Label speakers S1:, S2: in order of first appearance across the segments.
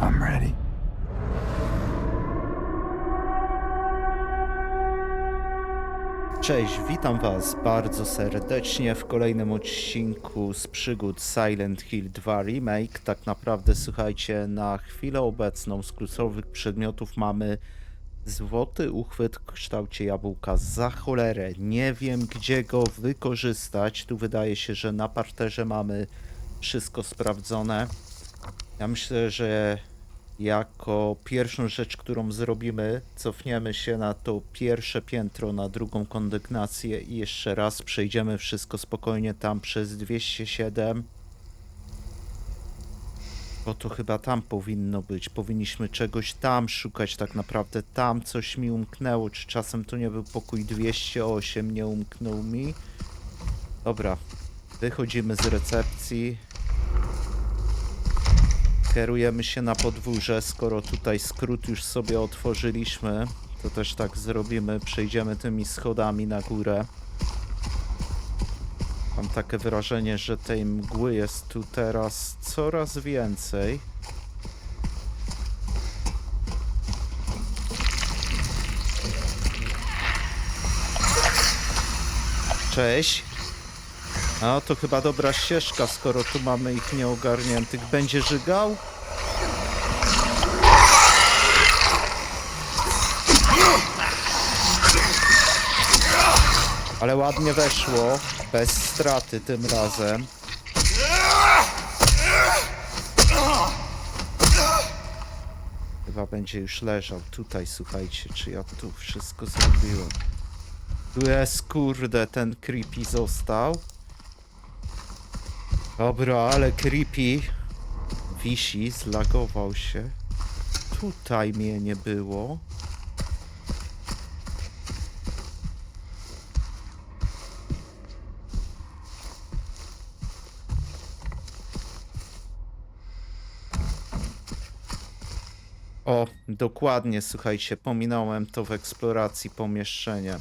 S1: I'm ready.
S2: Cześć, witam Was bardzo serdecznie w kolejnym odcinku z przygód Silent Hill 2 Remake. Tak naprawdę, słuchajcie, na chwilę obecną z kluczowych przedmiotów mamy złoty uchwyt w kształcie jabłka. Za cholerę, nie wiem gdzie go wykorzystać. Tu wydaje się, że na parterze mamy wszystko sprawdzone. Ja myślę, że jako pierwszą rzecz, którą zrobimy, cofniemy się na to pierwsze piętro, na drugą kondygnację i jeszcze raz przejdziemy wszystko spokojnie tam przez 207. Bo to chyba tam powinno być. Powinniśmy czegoś tam szukać tak naprawdę. Tam coś mi umknęło. Czy czasem to nie był pokój 208, nie umknął mi? Dobra. Wychodzimy z recepcji. Kierujemy się na podwórze, skoro tutaj skrót już sobie otworzyliśmy, to też tak zrobimy. Przejdziemy tymi schodami na górę. Mam takie wrażenie, że tej mgły jest tu teraz coraz więcej. Cześć. A to chyba dobra ścieżka, skoro tu mamy ich nieogarniętych. Będzie żygał? Ale ładnie weszło, bez straty tym razem. Chyba będzie już leżał tutaj, słuchajcie, czy ja tu wszystko zrobiłem. Tu jest, kurde, ten creepy został. Dobra, ale creepy wisi, zlagował się. Tutaj mnie nie było. O, dokładnie, słuchajcie, pominąłem to w eksploracji pomieszczenia.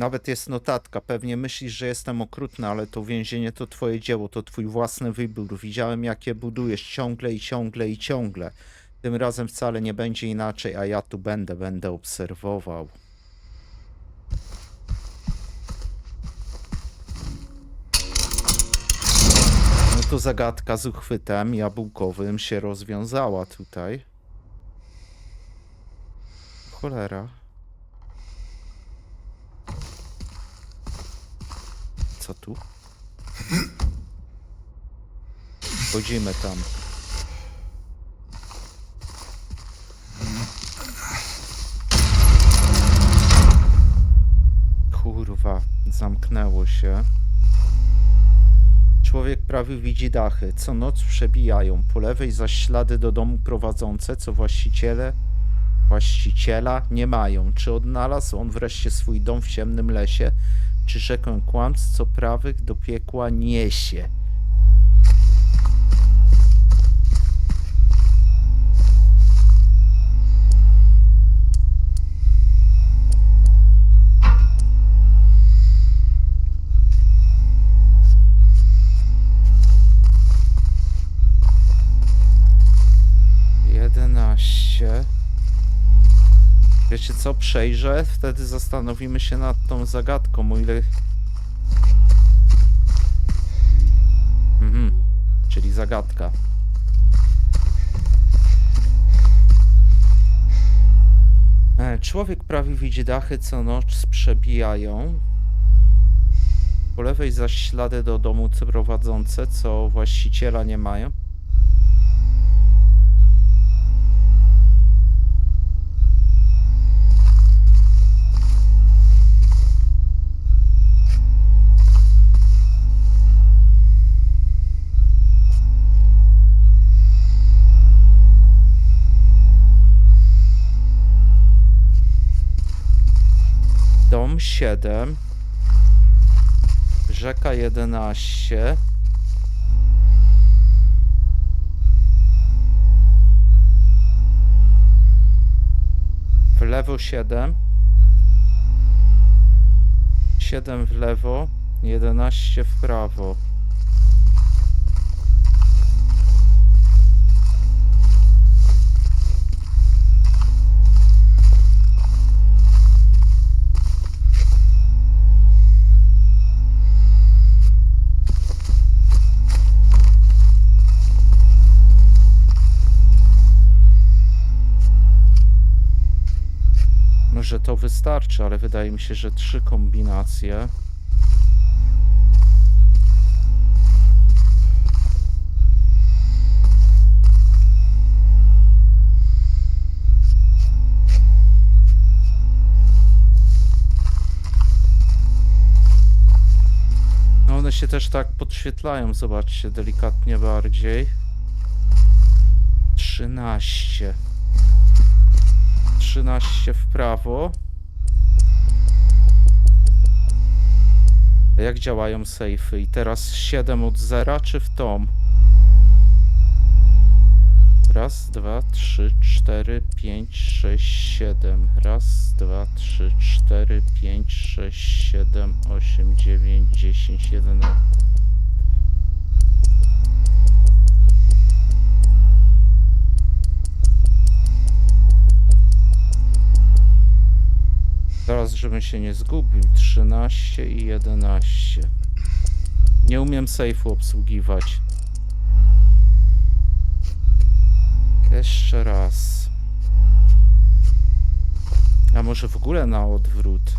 S2: Nawet jest notatka. Pewnie myślisz, że jestem okrutny, ale to więzienie to twoje dzieło, to twój własny wybór. Widziałem, jak je budujesz ciągle i ciągle i ciągle. Tym razem wcale nie będzie inaczej, a ja tu będę, będę obserwował. No to zagadka z uchwytem jabłkowym się rozwiązała tutaj. Cholera. Co tu? Chodzimy tam. Kurwa, zamknęło się. Człowiek prawie widzi dachy, co noc przebijają, po lewej zaś ślady do domu prowadzące, co właściciele właściciela nie mają. Czy odnalazł on wreszcie swój dom w ciemnym lesie, czy rzekę kłamstw, co prawych do piekła niesie? Wiecie co, przejrzę, wtedy zastanowimy się nad tą zagadką, o ile... Mhm, czyli zagadka. E, Człowiek prawie widzi dachy, co noc przebijają. Po lewej zaś ślady do domu prowadzące, co właściciela nie mają. 7. Rzeka 11. W lewo 7. 7 w lewo, 11 w prawo. To wystarczy, ale wydaje mi się, że trzy kombinacje. No one się też tak podświetlają, zobaczcie, delikatnie bardziej. 13. 13 w prawo. Jak działają sejfy? I teraz 7 od zera, czy w tom? Raz, dwa, trzy, cztery, pięć, sześć, siedem. Raz, dwa, trzy, cztery, pięć, sześć, siedem, osiem, dziewięć, dziesięć, jedenaście. Teraz, żebym się nie zgubił, 13 i 11. Nie umiem sejfu obsługiwać. Jeszcze raz. A może w ogóle na odwrót?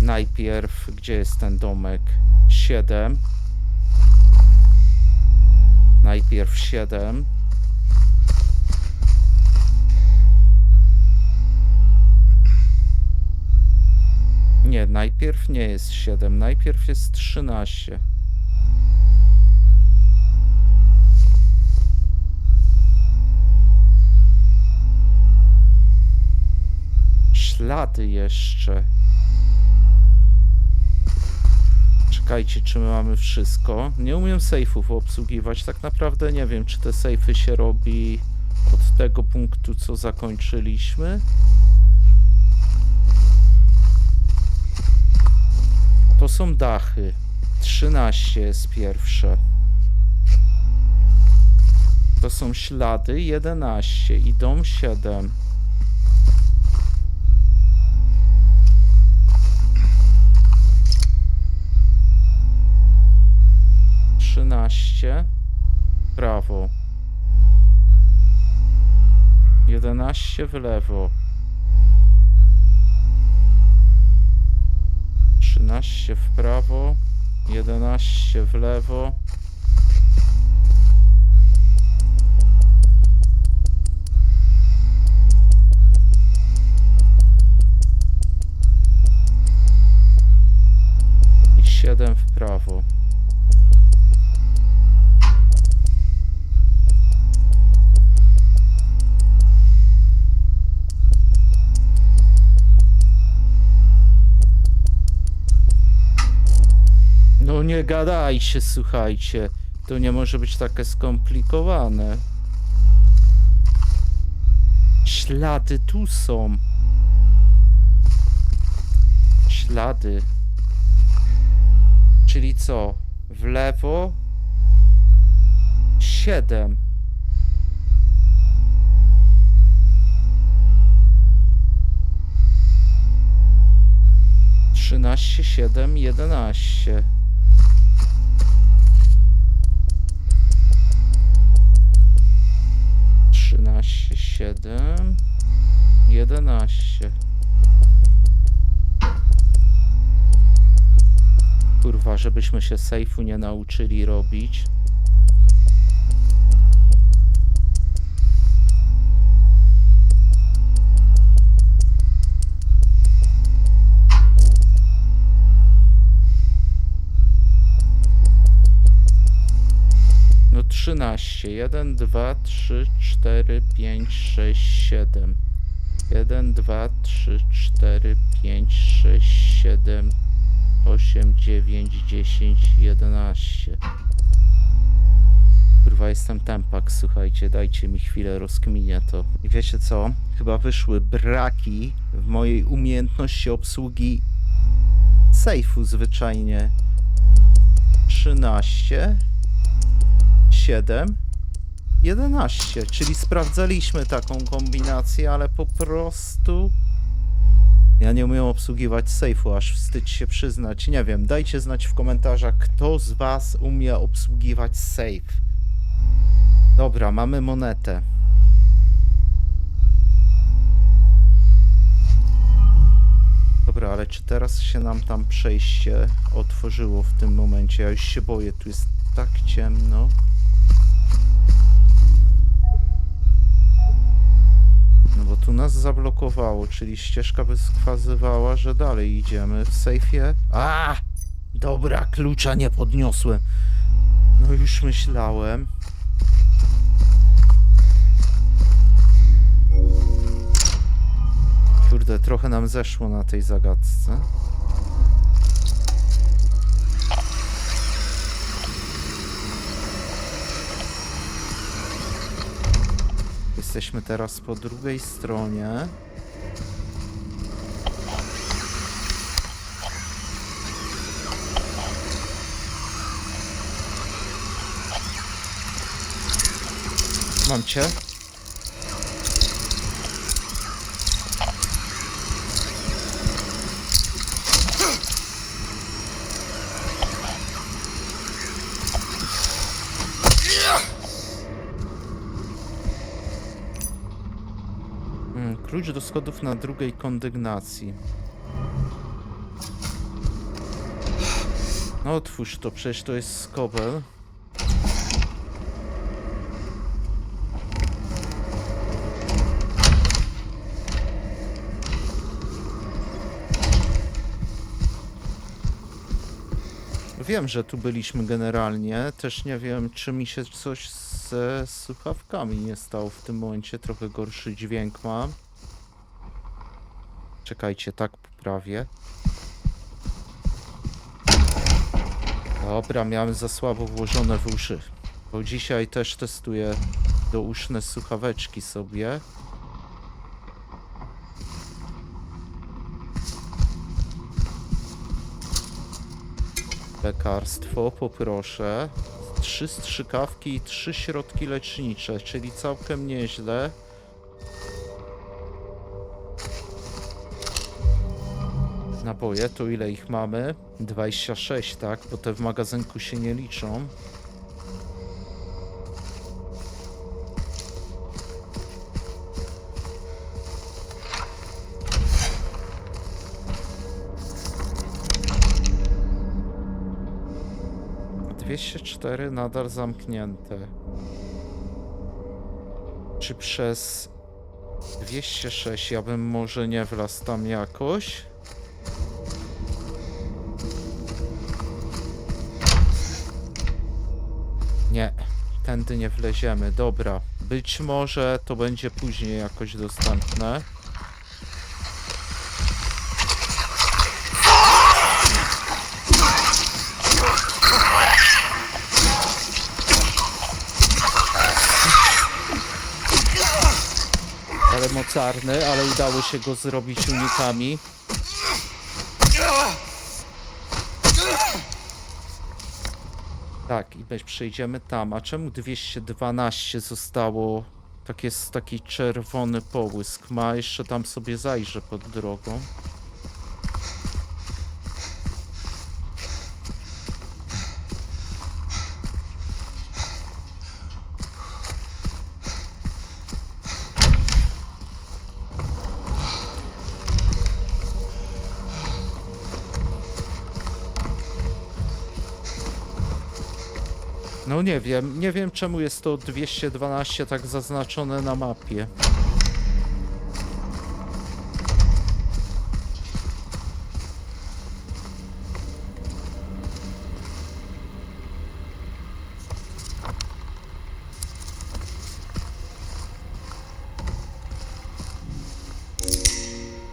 S2: Najpierw, gdzie jest ten domek? 7. Najpierw 7. Nie, najpierw nie jest 7, najpierw jest 13. Ślady jeszcze. Czekajcie, czy my mamy wszystko? Nie umiem sejfów obsługiwać. Tak naprawdę nie wiem, czy te sejfy się robi od tego punktu, co zakończyliśmy. Są dachy. 13 jest pierwsze. To są ślady 11 i dom 7. Trzynaście. Prawo. Jedenaście w lewo. 13 w prawo, 11 w lewo. Nie gadajcie, słuchajcie. To nie może być takie skomplikowane. Ślady tu są. Ślady. Czyli co? W lewo? Siedem. Trzynaście, siedem, jedenaście. Trzynaście, siedem, jedenaście. Kurwa, żebyśmy się sejfu nie nauczyli robić. 13. 1, 2, 3, 4, 5, 6, 7. 1, 2, 3, 4, 5, 6, 7, 8, 9, 10, 11. Kurwa, jestem tempak, słuchajcie, dajcie mi chwilę, rozkminię to. I wiecie co? Chyba wyszły braki w mojej umiejętności obsługi sejfu zwyczajnie. 13, 7, 11, czyli sprawdzaliśmy taką kombinację, ale po prostu ja nie umiem obsługiwać sejfu, aż wstyd się przyznać. Nie wiem, dajcie znać w komentarzach, kto z was umie obsługiwać safe. Dobra, mamy monetę. Dobra, ale czy teraz się nam tam przejście otworzyło w tym momencie? Ja już się boję, tu jest tak ciemno. Nas zablokowało, czyli ścieżka by wskazywała, że dalej idziemy. W sejfie... A! Dobra, klucza nie podniosłem. No już myślałem. Kurde, trochę nam zeszło na tej zagadce. Jesteśmy teraz po drugiej stronie. Mam cię. Klucz do schodów na drugiej kondygnacji. No otwórz to, przecież to jest skobel. Wiem, że tu byliśmy generalnie. Też nie wiem, czy mi się coś ze słuchawkami nie stało w tym momencie. Trochę gorszy dźwięk mam. Czekajcie, tak poprawię. Dobra, miałem za słabo włożone w uszy. Bo dzisiaj też testuję douszne słuchaweczki sobie. Lekarstwo, poproszę. Trzy strzykawki i trzy środki lecznicze, czyli całkiem nieźle. Naboje, to ile ich mamy? 26, tak? Bo te w magazynku się nie liczą. Dwieście cztery nadal zamknięte. Czy przez 206 ja bym może nie wlazł tam jakoś? Tędy nie wleziemy. Dobra, być może to będzie później jakoś dostępne. Ale mocarny, ale udało się go zrobić unikami. Tak, i weź przejdziemy tam. A czemu 212 zostało? Tak jest taki czerwony połysk. Ma jeszcze tam sobie zajrzę pod drogą. No nie wiem, nie wiem czemu jest to 212 tak zaznaczone na mapie.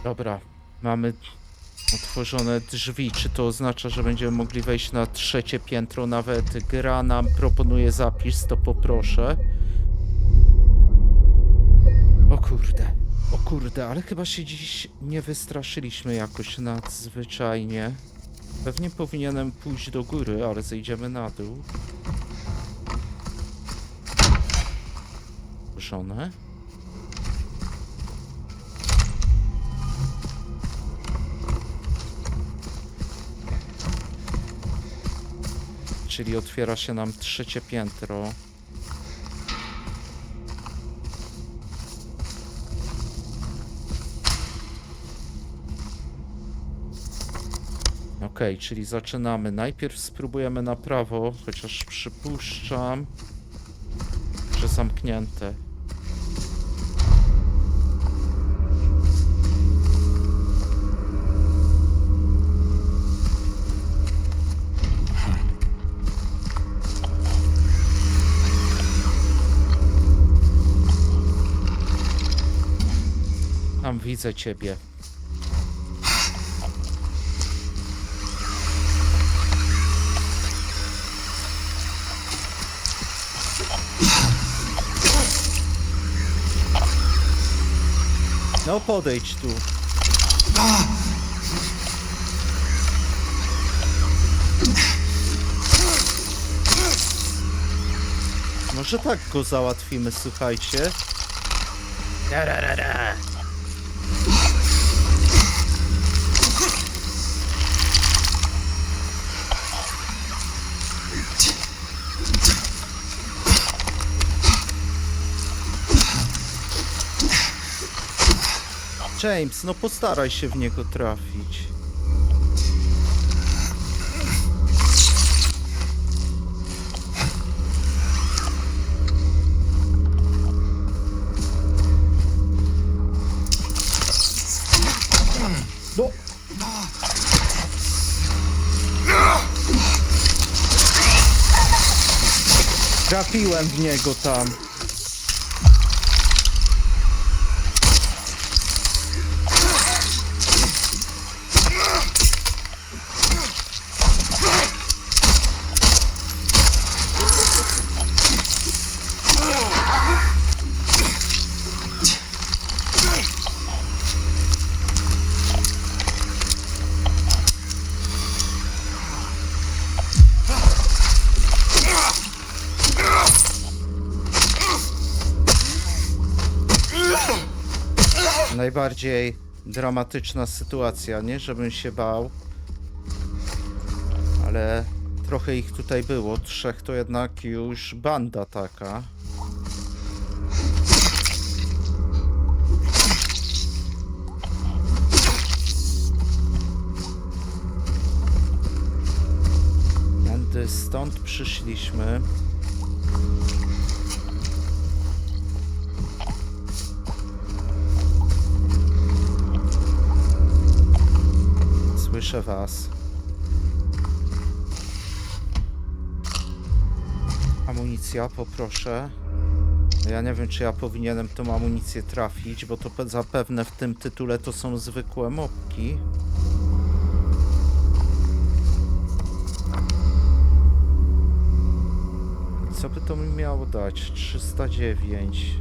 S2: Dobra, mamy otworzone drzwi. Czy to oznacza, że będziemy mogli wejść na trzecie piętro? Nawet gra nam proponuje zapis, to poproszę. O kurde, o kurde, ale chyba się dziś nie wystraszyliśmy jakoś nadzwyczajnie. Pewnie powinienem pójść do góry, ale zejdziemy na dół. Żonę? Czyli otwiera się nam trzecie piętro. Okej, czyli zaczynamy. Najpierw spróbujemy na prawo, chociaż przypuszczam, że zamknięte. Tam widzę ciebie. No podejdź tu. Może tak go załatwimy, słuchajcie. James, no postaraj się w niego trafić. Trafiłem w niego tam. Najbardziej dramatyczna sytuacja, nie żebym się bał. Ale trochę ich tutaj było. Trzech to jednak już banda taka. Stąd przyszliśmy. Was. Amunicja, poproszę. Ja nie wiem, czy ja powinienem tą amunicję trafić, bo to pe- zapewne w tym tytule to są zwykłe mopki. Co by to mi miało dać? 309.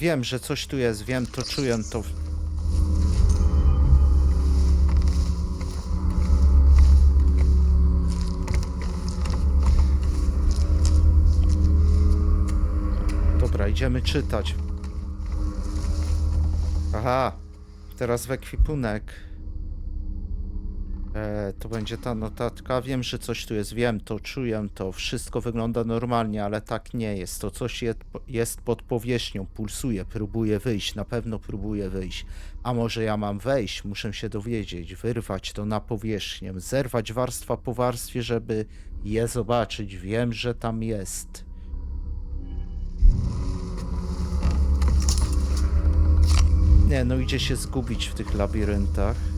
S2: Wiem, że coś tu jest, wiem, to czuję to. Dobra, idziemy czytać. Aha, teraz w ekwipunek. E, to będzie ta notatka. Wiem, że coś tu jest, wiem to, czuję to. Wszystko wygląda normalnie, ale tak nie jest. To coś jest, jest pod powierzchnią, pulsuje, próbuje wyjść, na pewno próbuje wyjść. A może ja mam wejść? Muszę się dowiedzieć, wyrwać to na powierzchnię, zerwać warstwa po warstwie, żeby je zobaczyć. Wiem, że tam jest. Nie, no idzie się zgubić w tych labiryntach.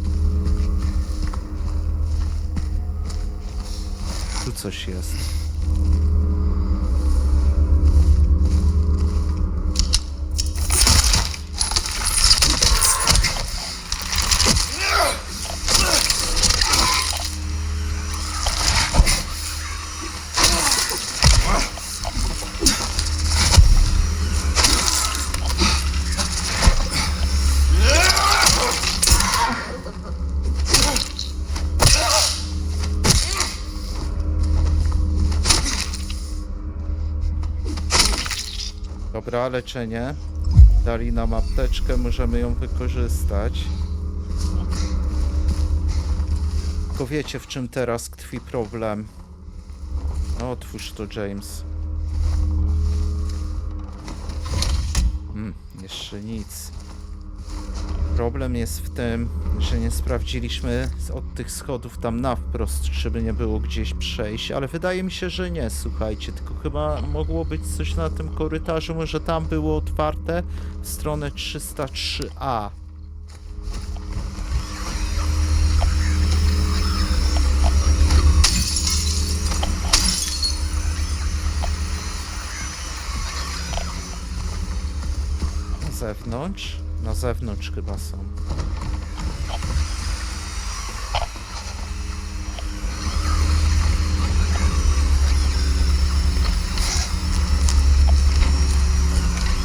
S2: Tu coś jest. Dobra, leczenie. Dali nam apteczkę, możemy ją wykorzystać. Tylko wiecie, w czym teraz tkwi problem. No, otwórz to, James. Hmm, jeszcze nic. Problem jest w tym, że nie sprawdziliśmy od tych schodów tam na wprost, żeby nie było gdzieś przejść, ale wydaje mi się, że nie, słuchajcie, tylko chyba mogło być coś na tym korytarzu, może tam było otwarte w stronę 303A. Na zewnątrz? Na zewnątrz chyba są.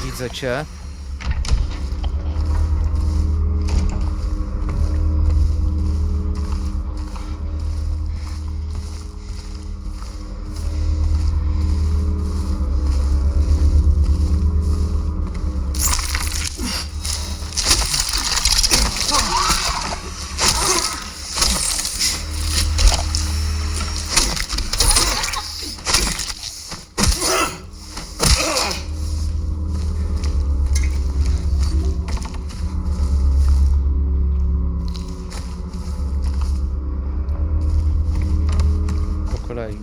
S2: Widzę cię. Po kolei.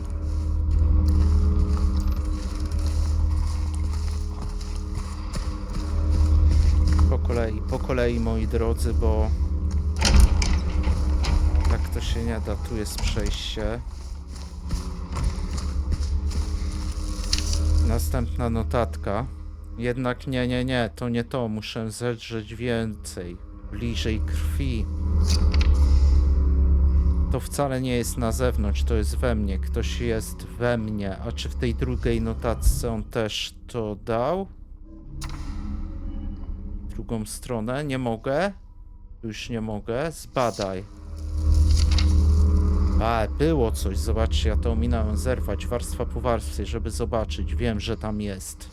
S2: Po kolei, po kolei moi drodzy, bo tak to się nie da. Tu jest przejście. Następna notatka. Jednak nie, nie, nie, to nie to. Muszę zedrzeć więcej. Bliżej krwi. To wcale nie jest na zewnątrz, to jest we mnie. Ktoś jest we mnie. A czy w tej drugiej notatce on też to dał? Drugą stronę? Nie mogę? Już nie mogę. Zbadaj. A, było coś. Zobaczcie, ja to ominąłem. Zerwać warstwa po warstwie, żeby zobaczyć. Wiem, że tam jest.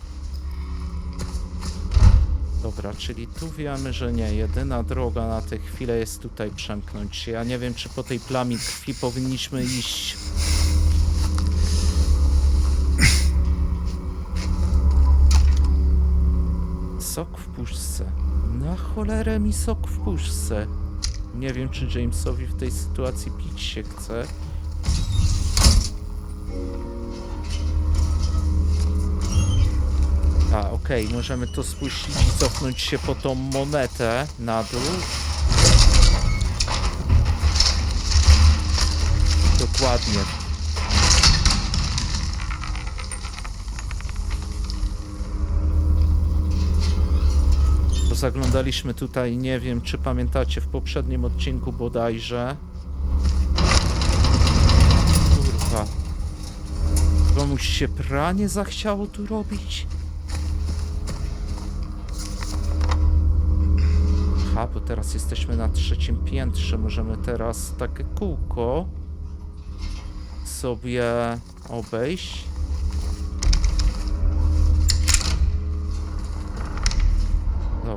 S2: Dobra, czyli tu wiemy, że nie. Jedyna droga na tę chwilę jest tutaj przemknąć. Ja nie wiem, czy po tej plamie krwi powinniśmy iść. Sok w puszce. Na cholerę mi sok w puszce. Nie wiem, czy Jamesowi w tej sytuacji pić się chce. A, okej, możemy to spuścić i cofnąć się po tą monetę na dół. Dokładnie. Zaglądaliśmy tutaj, nie wiem czy pamiętacie, w poprzednim odcinku bodajże. Kurwa. Komuś się pranie zachciało tu robić? Aha, bo teraz jesteśmy na trzecim piętrze. Możemy teraz takie kółko sobie obejść.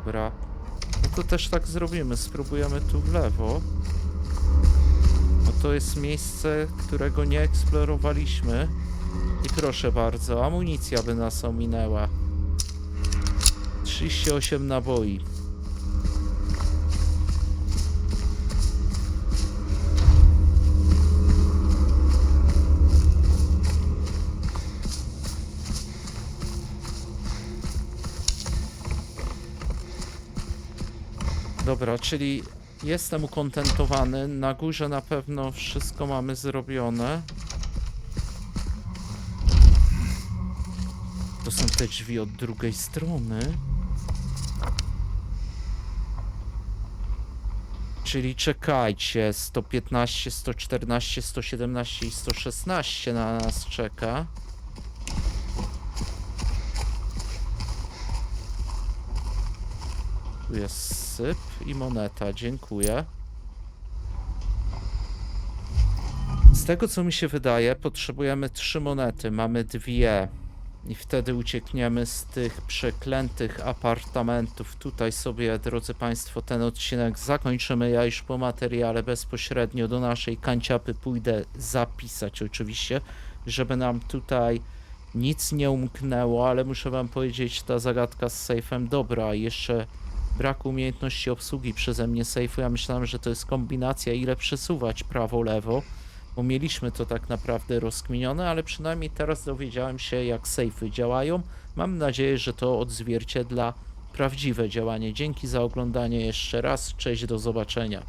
S2: Dobra. No to też tak zrobimy. Spróbujemy tu w lewo. No to jest miejsce, którego nie eksplorowaliśmy. I proszę bardzo, amunicja by nas ominęła. 38 naboi. Dobra, czyli jestem ukontentowany. Na górze na pewno wszystko mamy zrobione. To są te drzwi od drugiej strony. Czyli czekajcie, 115, 114, 117 i 116 na nas czeka. Tu jest syp i moneta, dziękuję. Z tego co mi się wydaje, potrzebujemy trzy monety. Mamy dwie. I wtedy uciekniemy z tych przeklętych apartamentów. Tutaj sobie, drodzy Państwo, ten odcinek zakończymy. Ja już po materiale bezpośrednio do naszej kanciapy pójdę zapisać oczywiście, żeby nam tutaj nic nie umknęło, ale muszę Wam powiedzieć, ta zagadka z sejfem dobra. Jeszcze brak umiejętności obsługi przeze mnie sejfu. Ja myślałem, że to jest kombinacja, ile przesuwać prawo-lewo bo mieliśmy to tak naprawdę rozkminione, ale przynajmniej teraz dowiedziałem się, jak sejfy działają. Mam nadzieję, że to odzwierciedla prawdziwe działanie. Dzięki za oglądanie jeszcze raz. Cześć, do zobaczenia.